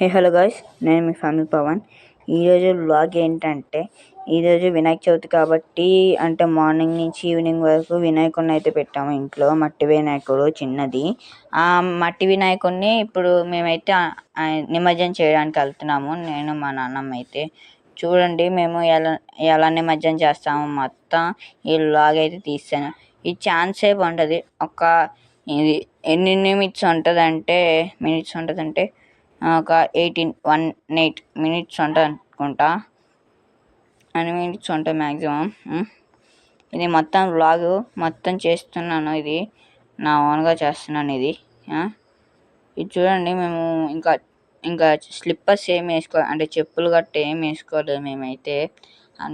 Hey hello guys. నేను మీ family Pawan. ఈరోజు vlog ఏంటంటే ఈరోజు వినాయక చవితి కాబట్టి అంటే మార్నింగ్ నుంచి ఈవినింగ్ వరకు వినాయకుడిని అయితే పెట్టాము ఇంట్లో. మట్టి వినాయకుడు చిన్నది. ఆ మట్టి వినాయకుడిని ఇప్పుడు మేమైతే నిమజ్జనం చేయడానికి వెళ్తున్నాము. నేను మా నాన్నమ్మ అయితే. చూడండి మేము ఎలా ఎలా నిమజ్జనం చేస్తాము మొత్తం ఈ వ్లాగ్ అయితే తీసాను ఈ ఛాన్స్ సేపు ఉంటుంది ఒక ఇది ఎన్ని మినిట్స్ ఉంటుంది అంటే మినిట్స్ ఉంటుందంటే ఒక ఎయిటీన్ వన్ ఎయిట్ మినిట్స్ ఉంటాయి అనుకుంటా. అన్ని మినిట్స్ ఉంటాయి మ్యాక్సిమం ఇది మొత్తం వ్లాగ్ మొత్తం చేస్తున్నాను ఇది. నా ఓన్గా చేస్తున్నాను ఇది. ఇది చూడండి మేము ఇంకా ఇంకా స్లిప్పర్స్ ఏం వేసుకో అంటే చెప్పులు గట్ట ఏం వేసుకోలేదు మేమైతే.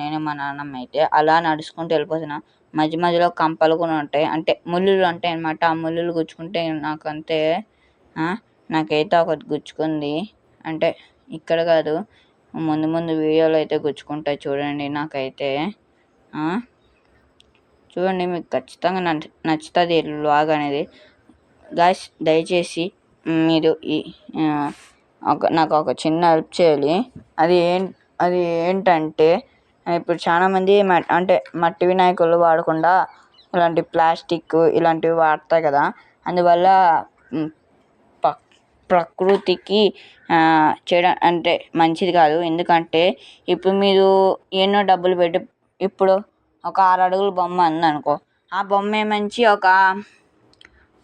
నేను మా నాన్నమ్మ అయితే. అలా నడుచుకుంటూ వెళ్ళిపోతున్నా. మధ్య మధ్యలో కంపలు కూడా ఉంటాయి. అంటే ముళ్ళులు ఉంటాయి అన్నమాట ఆ ముళ్ళులు గుచ్చుకుంటే నాకు అంతే నాకైతే ఒకటి గుచ్చుకుంది. అంటే ఇక్కడ కాదు ముందు ముందు వీడియోలో అయితే గుచ్చుకుంటాయి చూడండి నాకైతే. చూడండి మీకు ఖచ్చితంగా నచ్చుతుంది వ్లాగ్ అనేది. గాయస్ దయచేసి మీరు ఈ ఒక నాకు ఒక చిన్న హెల్ప్ చేయాలి. అది ఏం అది ఏంటంటే ఇప్పుడు చాలామంది మ- అంటే మట్టి వినాయకులు వాడకుండా ఇలాంటి ప్లాస్టిక్ ఇలాంటివి వాడతాయి కదా. అందువల్ల ప్రకృతికి చేయడం అంటే మంచిది కాదు. ఎందుకంటే ఇప్పుడు మీరు ఎన్నో డబ్బులు పెట్టి ఇప్పుడు ఒక ఆరు అడుగుల బొమ్మ ఉందనుకో ఆ బొమ్మ ఏమంచి ఒక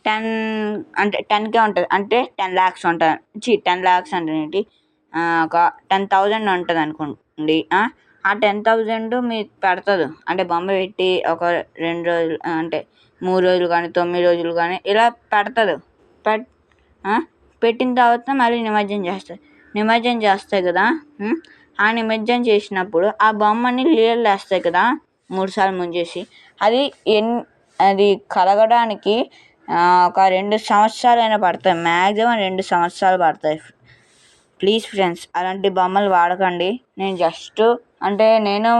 టెన్ అంటే టెన్కే ఉంటుంది. అంటే టెన్ ల్యాక్స్ ఉంటుంది చి టెన్ ల్యాక్స్ అంటే ఒక టెన్ థౌజండ్ ఉంటుంది అనుకోండి ఆ, టెన్ థౌజండ్ మీకు పెడతారు అంటే బొమ్మ పెట్టి ఒక రెండు రోజులు అంటే మూడు రోజులు కానీ తొమ్మిది రోజులు కానీ ఇలా పెడతారు పెట్ పెట్టిన తర్వాత మళ్ళీ నిమజ్జనం చేస్తారు నిమజ్జనం చేస్తాయి కదా ఆ నిమజ్జనం చేసినప్పుడు ఆ బొమ్మని నీళ్ళు వేస్తాయి కదా మూడుసార్లు ముంచేసి. అది ఎన్ అది కలగడానికి ఒక రెండు సంవత్సరాలైనా పడతాయి మ్యాక్సిమం రెండు సంవత్సరాలు పడతాయి. ప్లీజ్ ఫ్రెండ్స్ అలాంటి బొమ్మలు వాడకండి. నేను జస్ట్ అంటే నేను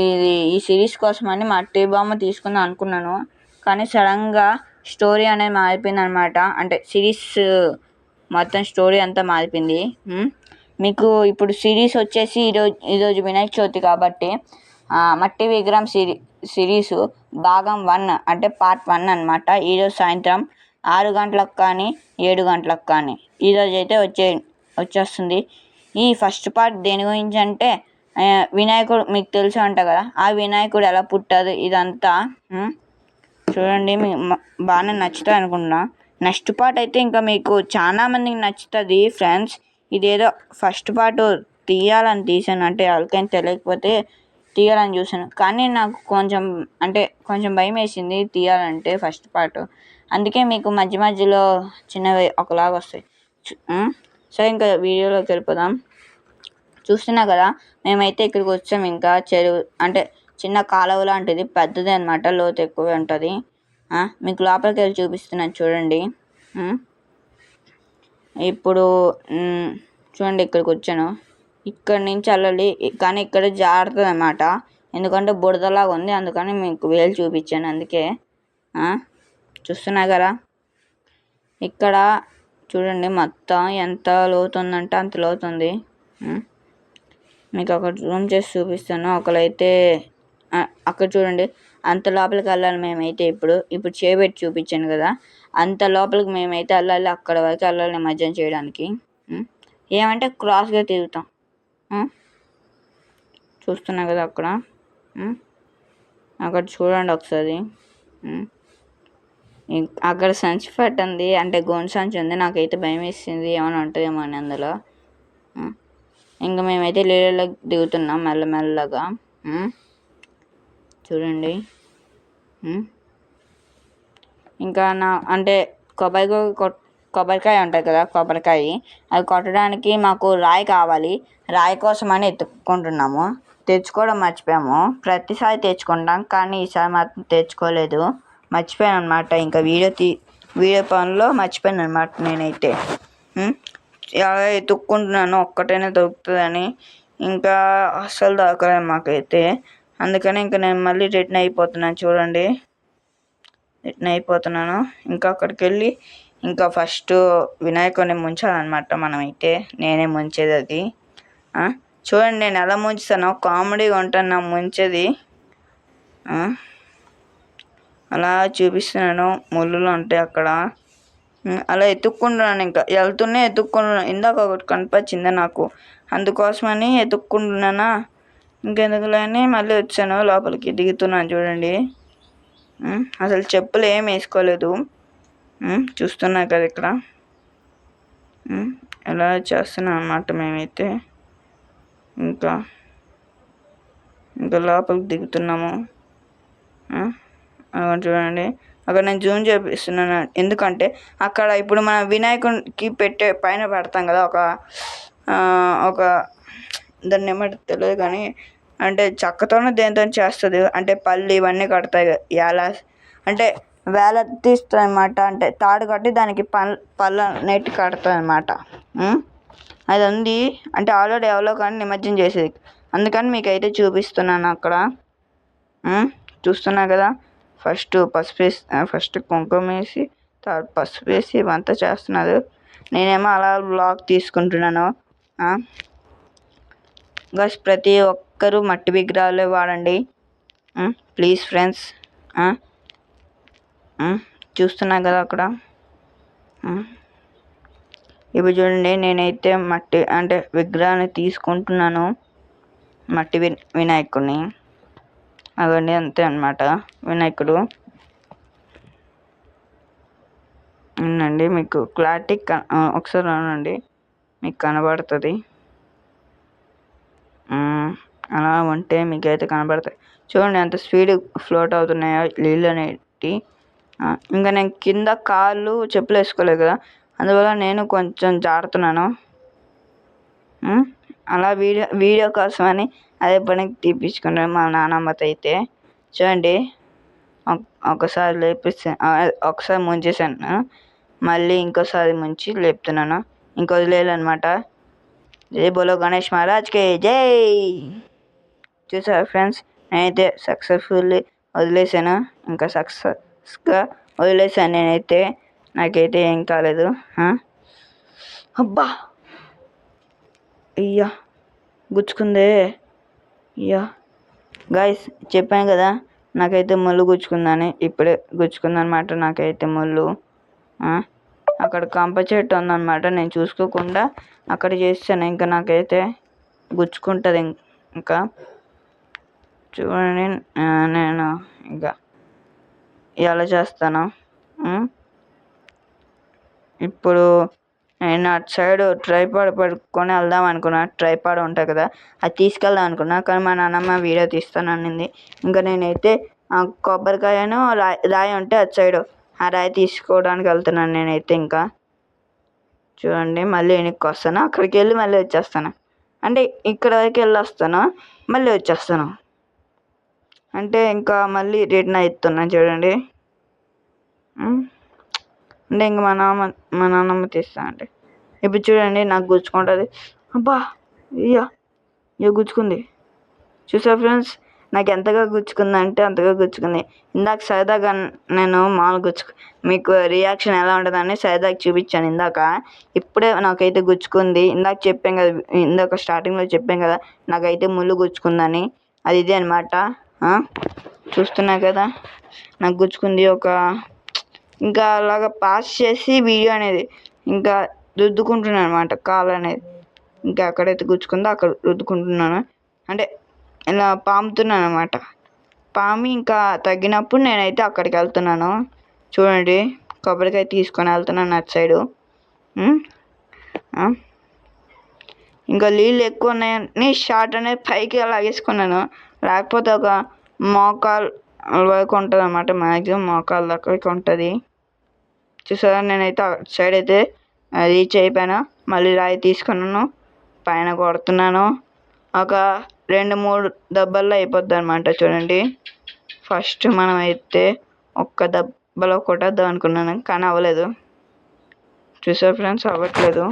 ఇది ఈ సిరీస్ కోసమని మట్టి బొమ్మ తీసుకుందాం అనుకున్నాను. కానీ సడన్గా స్టోరీ అనేది మారిపోయింది అనమాట అంటే సిరీస్ మొత్తం స్టోరీ అంతా మారిపోయింది. మీకు ఇప్పుడు సిరీస్ వచ్చేసి ఈరోజు ఈరోజు వినాయక చవితి కాబట్టి మట్టి విగ్రహం సిరీ సిరీస్ భాగం వన్ అంటే పార్ట్ వన్ అనమాట ఈరోజు సాయంత్రం ఆరు గంటలకు కానీ ఏడు గంటలకు కానీ ఈరోజు అయితే వచ్చే వచ్చేస్తుంది. ఈ ఫస్ట్ పార్ట్ దేని గురించి అంటే వినాయకుడు మీకు తెలుసు అంట కదా ఆ వినాయకుడు ఎలా పుట్టారు ఇదంతా. చూడండి మీ బాగానే నచ్చుతాయి అనుకుంటున్నా. నెక్స్ట్ పార్ట్ అయితే ఇంకా మీకు చాలా మందికి నచ్చుతుంది ఫ్రెండ్స్. ఇదేదో ఫస్ట్ పార్ట్ తీయాలని తీసాను. అంటే వాళ్ళకైనా తెలియకపోతే తీయాలని చూసాను. కానీ నాకు కొంచెం అంటే కొంచెం భయం వేసింది తీయాలంటే ఫస్ట్ పార్ట్. అందుకే మీకు మధ్య మధ్యలో చిన్నవి ఒకలాగా వస్తాయి. సో ఇంకా వీడియోలోకి వెళ్ళిపోదాం. చూస్తున్నా కదా మేమైతే ఇక్కడికి వచ్చాం. ఇంకా చెరువు అంటే చిన్న కాలువ లాంటిది పెద్దది అనమాట లోతు ఎక్కువ ఉంటుంది. మీకు లోపలికి వెళ్ళి చూపిస్తున్నాను చూడండి. ఇప్పుడు చూడండి ఇక్కడికి వచ్చాను. ఇక్కడ నుంచి వెళ్ళాలి కానీ ఇక్కడ జారుతుంది అనమాట ఎందుకంటే బురదలాగా ఉంది అందుకని మీకు వేలు చూపించాను అందుకే. చూస్తున్నా కదా? ఇక్కడ చూడండి మొత్తం ఎంత లోతుందంటే అంత లోతుంది. మీకు అక్కడ జూమ్ చేసి చూపిస్తాను. ఒకరైతే అక్కడ చూడండి. అంత లోపలికి వెళ్ళాలి మేమైతే ఇప్పుడు. ఇప్పుడు చేపెట్టి చూపించాను కదా. అంత లోపలికి మేమైతే వెళ్ళాలి. అక్కడ వరకు వెళ్ళాలి నిమజ్జనం చేయడానికి. ఏమంటే క్రాస్గా తిరుగుతాం. చూస్తున్నా కదా అక్కడ. అక్కడ చూడండి ఒకసారి. అక్కడ సంచి పట్టింది. అంటే గోను సంచి ఉంది. నాకైతే భయం వేసింది. ఏమైనా ఉంటుందేమో అని అందులో. ఇంకా మేమైతే నీళ్ళలో దిగుతున్నాం మెల్లమెల్లగా. చూడండి. ఇంకా నా అంటే కొబ్బరికాయ కొబ్బరికాయ ఉంటుంది కదా కొబ్బరికాయ. అది కొట్టడానికి మాకు రాయి కావాలి. రాయి కోసం అని ఎత్తుక్కుంటున్నాము తెచ్చుకోవడం మర్చిపోయాము. ప్రతిసారి తెచ్చుకుంటాం కానీ ఈసారి మాత్రం తెచ్చుకోలేదు. మర్చిపోయాను అనమాట ఇంకా వీడియో తీ వీడియో పనులో మర్చిపోయాను అనమాట నేనైతే ఎలా ఎత్తుక్కుంటున్నాను ఒక్కటైనా దొరుకుతుందని ఇంకా అస్సలు దొరకలేదు మాకైతే. అందుకని ఇంకా నేను మళ్ళీ రిటర్న్ అయిపోతున్నాను చూడండి. రిటర్న్ అయిపోతున్నాను. ఇంకా అక్కడికి వెళ్ళి ఇంకా ఫస్ట్ వినాయకుడిని ముంచాలన్నమాట మనం అయితే నేనే ముంచేది అది. చూడండి నేను ఎలా ముంచుతానో కామెడీగా ఉంటాను నా ముంచేది. అలా చూపిస్తున్నాను. ముళ్ళులు ఉంటాయి అక్కడ. అలా ఎత్తుక్కుంటున్నాను ఇంకా. వెళ్తూనే ఎత్తుక్కుంటున్నాను. ఇందాక ఒకటి కనిపించింది నాకు. అందుకోసమని ఎత్తుక్కుంటున్నానా? ఇంకెందుకులే మళ్ళీ వచ్చాను లోపలికి దిగుతున్నాను చూడండి. అసలు చెప్పులు ఏం వేసుకోలేదు. చూస్తున్నా కదా ఇక్కడ. ఎలా చేస్తున్నాం అన్నమాట మేమైతే. ఇంకా ఇంకా లోపలికి దిగుతున్నాము. అక్కడ చూడండి. అక్కడ నేను జూమ్ చేపిస్తున్నాను. ఎందుకంటే అక్కడ ఇప్పుడు మనం వినాయకుడికి పెట్టే పైన పెడతాం కదా ఒక ఒక దాన్ని ఏమంటారు తెలియదు కానీ అంటే చెక్కతోనో దేనితో చేస్తుంది అంటే పళ్ళు ఇవన్నీ కడతాయి ఎలా అంటే వేల తీస్తుంది అనమాట అంటే తాడు కట్టి దానికి పళ్ళ పళ్ళు నెట్టి కడతాయి అనమాట అది ఉంది. అంటే ఆల్రెడీ ఎవరో కానీ నిమజ్జనం చేసేది. అందుకని మీకు అయితే చూపిస్తున్నాను అక్కడ. చూస్తున్నా కదా. ఫస్ట్ పసుపు వేసి ఫస్ట్ కుంకుమ వేసి తర్వాత పసుపు వేసి ఇవంతా చేస్తున్నారు. నేనేమో అలా బ్లాగ్ తీసుకుంటున్నాను. గస్ ప్రతి ఒక్కరూ మట్టి విగ్రహాలే వాడండి. ప్లీజ్ ఫ్రెండ్స్ చూస్తున్నా కదా అక్కడ. ఇవి ఇప్పుడు చూడండి నేనైతే మట్టి అంటే విగ్రహాన్ని తీసుకుంటున్నాను. మట్టి వి వినాయకుడిని. అదండి అంతే అనమాట వినాయకుడు. అవునండి మీకు క్లారిటీ ఒకసారి అవునండి మీకు కనబడుతుంది. అలా ఉంటే మీకైతే కనబడతాయి. చూడండి ఎంత స్పీడ్ ఫ్లోట్ అవుతున్నాయో నీళ్ళు అనేటి. ఇంకా నేను కింద కాళ్ళు చెప్పులు వేసుకోలేదు కదా. అందువల్ల నేను కొంచెం జారుతున్నాను. అలా వీడియో వీడియో కోసమని అదే పనికి తీపించుకున్నాను మా నాన్నమ్మతో అయితే చూడండి ఒకసారి లేపిస్తే ఒకసారి ముంచేసాను. మళ్ళీ ఇంకోసారి ముంచి లేపుతున్నాను. ఇంక వదిలేయాలన్నమాట జై బోలో గణేష్ మహారాజ్కి జై చూసారు ఫ్రెండ్స్ నేనైతే సక్సెస్ఫుల్లీ వదిలేసాను ఇంకా సక్సెస్గా వదిలేసాను నేనైతే నాకైతే ఏం కాలేదు అబ్బా అయ్యా గుచ్చుకుందే అయ్యా గాయస్ చెప్పాను కదా నాకైతే ముళ్ళు గుచ్చుకుందని ఇప్పుడే గుచ్చుకుందనమాట నాకైతే ముళ్ళు అక్కడ కంప చెట్టు ఉందన్నమాట. నేను చూసుకోకుండా అక్కడ చేస్తాను. ఇంకా నాకైతే గుచ్చుకుంటుంది ఇంకా. చూడండి నేను ఇంకా ఎలా చేస్తాను. ఇప్పుడు నేను అటు సైడ్ ట్రైపాడ్ పట్టుకొని వెళ్దాం అనుకున్నా. ట్రైపాడ్ ఉంటుంది కదా అది తీసుకెళ్దాం అనుకున్నా. కానీ మా నాన్నమ్మ వీడియో తీస్తాననింది. ఇంకా నేనైతే ఆ కొబ్బరికాయను రాయి రాయి ఉంటే అటు సైడ్ ఆ రాయి తీసుకోవడానికి వెళ్తున్నాను నేనైతే ఇంకా. చూడండి మళ్ళీ వెనక్కి వస్తాను. అక్కడికి వెళ్ళి మళ్ళీ వచ్చేస్తాను. అంటే ఇక్కడ వరకు వెళ్ళి వస్తాను మళ్ళీ వచ్చేస్తాను. అంటే ఇంకా మళ్ళీ రిటర్న్ అవుతున్నాను చూడండి. అంటే ఇంక మా నాన్న మా నాన్నమ్మ తీస్తా ఇప్పుడు చూడండి నాకు గుచ్చుకుంటుంది. అబ్బా ఇయ్య ఇయ్య గుచ్చుకుంది. చూసా ఫ్రెండ్స్? నాకు ఎంతగా గుచ్చుకుందంటే అంతగా గుచ్చుకుంది. ఇందాక సరదాగా నేను మామూలు గుచ్చుకు మీకు రియాక్షన్ ఎలా ఉంటుందని సరదాగా చూపించాను ఇందాక. ఇప్పుడే నాకైతే గుచ్చుకుంది. ఇందాక చెప్పాం కదా ఇందాక స్టార్టింగ్లో చెప్పాం కదా నాకైతే ముళ్ళు గుచ్చుకుందని. అది ఇదే అనమాట చూస్తున్నా కదా నాకు గుచ్చుకుంది ఒక ఇంకా అలాగా పాస్ చేసి వీడియో అనేది ఇంకా రుద్దుకుంటున్నాను అనమాట కాలు అనేది ఇంకా ఎక్కడైతే గుచ్చుకుందో అక్కడ రుద్దుకుంటున్నాను. అంటే ఇలా పాముతున్నాను అనమాట పామి ఇంకా తగ్గినప్పుడు నేనైతే అక్కడికి వెళ్తున్నాను. చూడండి కొబ్బరికాయ తీసుకొని వెళ్తున్నాను అటు సైడు. ఇంకా నీళ్ళు ఎక్కువ ఉన్నాయని షార్ట్ అనేది పైకి లాగేసుకున్నాను. లేకపోతే ఒక మోకాలు వరకు ఉంటుంది అనమాట మ్యాక్సిమం మోకాలు దగ్గరికి ఉంటుంది. చూసారా నేనైతే అటు సైడ్ అయితే రీచ్ అయిపోయాను. మళ్ళీ రాయి తీసుకున్నాను. పైన కొడుతున్నాను. ఒక రెండు మూడు దెబ్బల్లో అయిపోద్ది అనమాట చూడండి. ఫస్ట్ మనం అయితే ఒక్క దెబ్బలో కొట్టేద్దాం అనుకున్నాను కానీ అవ్వలేదు. చూసారు ఫ్రెండ్స్ అవ్వట్లేదు.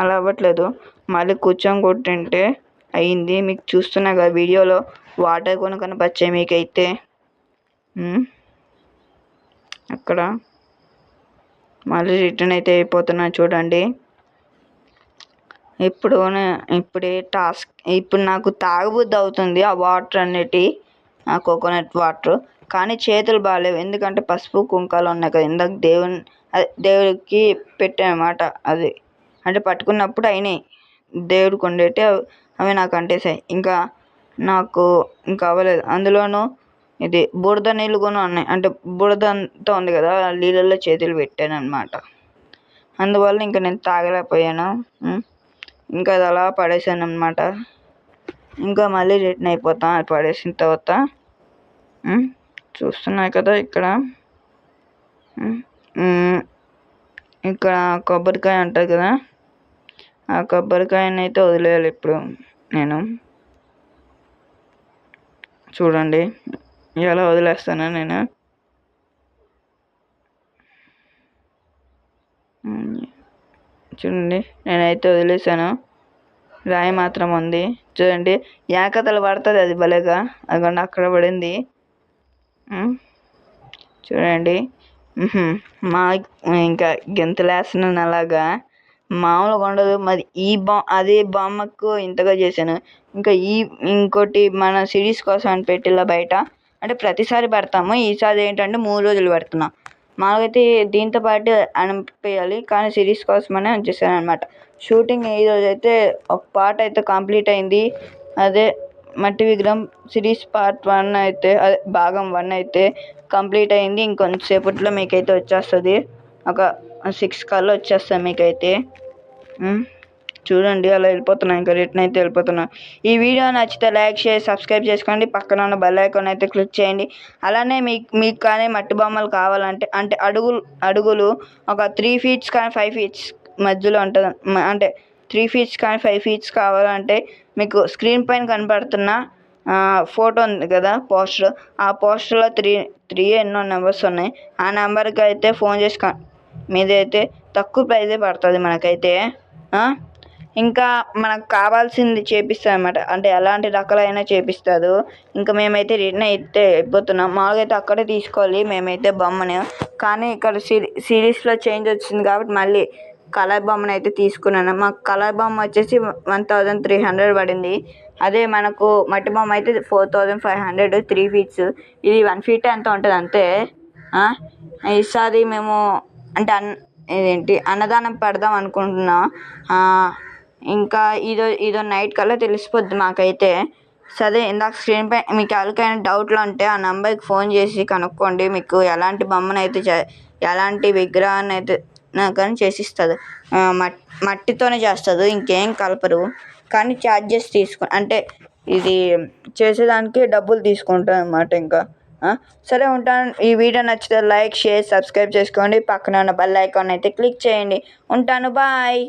అలా అవ్వట్లేదు. మళ్ళీ కూర్చొని కొట్టింటే అయింది. మీకు చూస్తున్నా కదా వీడియోలో వాటర్ కూడా కనపచ్చాయి మీకైతే. అక్కడ మళ్ళీ రిటర్న్ అయితే అయిపోతున్నా చూడండి. ఇప్పుడు ఇప్పుడే టాస్క్ ఇప్పుడు నాకు తాగబుద్ధి అవుతుంది ఆ వాటర్ అనేటి ఆ కోకోనట్ వాటర్. కానీ చేతులు బాగాలేవు. ఎందుకంటే పసుపు కుంకాలు ఉన్నాయి కదా ఇందాక దేవుని అదే దేవుడికి పెట్టానమాట అది. అంటే పట్టుకున్నప్పుడు అయినాయి. దేవుడికి ఉండేటి అవి అవి నాకు అంటేసాయి. ఇంకా నాకు ఇంకా అవ్వలేదు. అందులోనూ ఇది బురద నీళ్ళు కూడా ఉన్నాయి. అంటే బురద అంతా ఉంది కదా ఆ నీళ్ళల్లో చేతులు పెట్టాను అనమాట అందువల్ల ఇంకా నేను తాగలేకపోయాను. ఇంకా అది అలా పడేసాను అనమాట ఇంకా మళ్ళీ రిటర్న్ అయిపోతా అది పడేసిన తర్వాత. ఉం. చూస్తున్నాయి కదా ఇక్కడ. ఇక్కడ కొబ్బరికాయ ఉంటుంది కదా. ఆ కొబ్బరికాయని అయితే వదిలేయాలి ఇప్పుడు నేను. చూడండి ఎలా వదిలేస్తాను నేను. చూడండి నేనైతే వదిలేసాను రాయి మాత్రం ఉంది. చూడండి ఏకతలు పడుతుంది అది భలేగా. అదిగోండి అక్కడ పడింది. చూడండి. మా ఇంకా గెంతులేస్తున్నాను అలాగా. మామూలుగా ఉండదు. మరి ఈ బొమ్మ అదే బొమ్మకు ఇంతగా చేశాను. ఇంకా ఈ ఇంకోటి మన సిరీస్ కోసం అని పెట్టిలా బయట. అంటే ప్రతిసారి పెడతాము. ఈసారి ఏంటంటే మూడు రోజులు పెడుతున్నాం. మామూలుగా అయితే దీంతో పాటు అనిపించాలి కానీ సిరీస్ కోసమనే ఉంచేసాను అనమాట షూటింగ్ ఈ రోజు అయితే ఒక పార్ట్ అయితే కంప్లీట్ అయింది. అదే మట్టి విగ్రహం సిరీస్ పార్ట్ వన్ అయితే అదే భాగం వన్ అయితే కంప్లీట్ అయింది. ఇంకొంచెంసేపట్లో మీకైతే వచ్చేస్తుంది. ఒక సిక్స్ కల్లా వచ్చేస్తుంది మీకైతే. చూడండి అలా వెళ్ళిపోతున్నాను ఇంకా రిటర్న్ అయితే వెళ్ళిపోతున్నా. ఈ వీడియో నచ్చితే లైక్ చేసి సబ్స్క్రైబ్ చేసుకోండి. పక్కన ఉన్న బెల్ ఐకాన్ అయితే క్లిక్ చేయండి. అలానే మీకు మీకు కానీ మట్టి బొమ్మలు కావాలంటే అంటే అడుగులు అడుగులు ఒక త్రీ ఫీట్స్ కానీ ఫైవ్ ఫీట్స్ మధ్యలో ఉంటుంది. అంటే త్రీ ఫీట్స్ కానీ ఫైవ్ ఫీట్స్ కావాలంటే మీకు స్క్రీన్ పైన కనపడుతున్న ఫోటో ఉంది కదా పోస్టర్ ఆ పోస్టర్లో త్రీ త్రీ ఎన్నో నెంబర్స్ ఉన్నాయి. ఆ నెంబర్కి అయితే ఫోన్ చేసి మీదైతే తక్కువ ప్రైజే పడుతుంది మనకైతే ఇంకా మనకు కావాల్సింది చేపిస్తాడు అనమాట అంటే ఎలాంటి రకాలైనా చేపిస్తారు. ఇంకా మేమైతే రిటర్న్ అయితే అయిపోతున్నాం. మామూలుగా అయితే అక్కడే తీసుకోవాలి. మేమైతే బొమ్మను. కానీ ఇక్కడ సిరీ సిరీస్లో చేంజ్ వచ్చింది కాబట్టి మళ్ళీ కలర్ బొమ్మను అయితే తీసుకున్నాను. మాకు కలర్ బొమ్మ వచ్చేసి వన్ థౌజండ్ త్రీ హండ్రెడ్ పడింది. అదే మనకు మట్టి బొమ్మ అయితే four thousand five hundred three feets. ఇది వన్ ఫీట్ ఎంత ఉంటుంది అంతే? ఈసారి మేము అంటే అన్ ఇదేంటి? అన్నదానం పెడదాం అనుకుంటున్నాం. ఇంకా ఇదో ఇదో నైట్ కల్లా తెలిసిపోద్ది మాకైతే. సరే ఇందాక స్క్రీన్ పై మీకు ఎవరికైనా డౌట్లు ఉంటే ఆ నెంబర్కి ఫోన్ చేసి కనుక్కోండి. మీకు ఎలాంటి బొమ్మను అయితే చే ఎలాంటి విగ్రహాన్ని అయితే కానీ చేసి ఇస్తుంది మట్ మట్టితోనే చేస్తుంది ఇంకేం కలపరు. కానీ ఛార్జెస్ తీసుకు అంటే ఇది చేసేదానికి డబ్బులు తీసుకుంటుంది అన్నమాట ఇంకా. సరే ఉంటాను. ఈ వీడియో నచ్చితే లైక్ షేర్ సబ్స్క్రైబ్ చేసుకోండి. పక్కన ఉన్న బెల్ ఐకాన్ అయితే క్లిక్ చేయండి. ఉంటాను. బాయ్.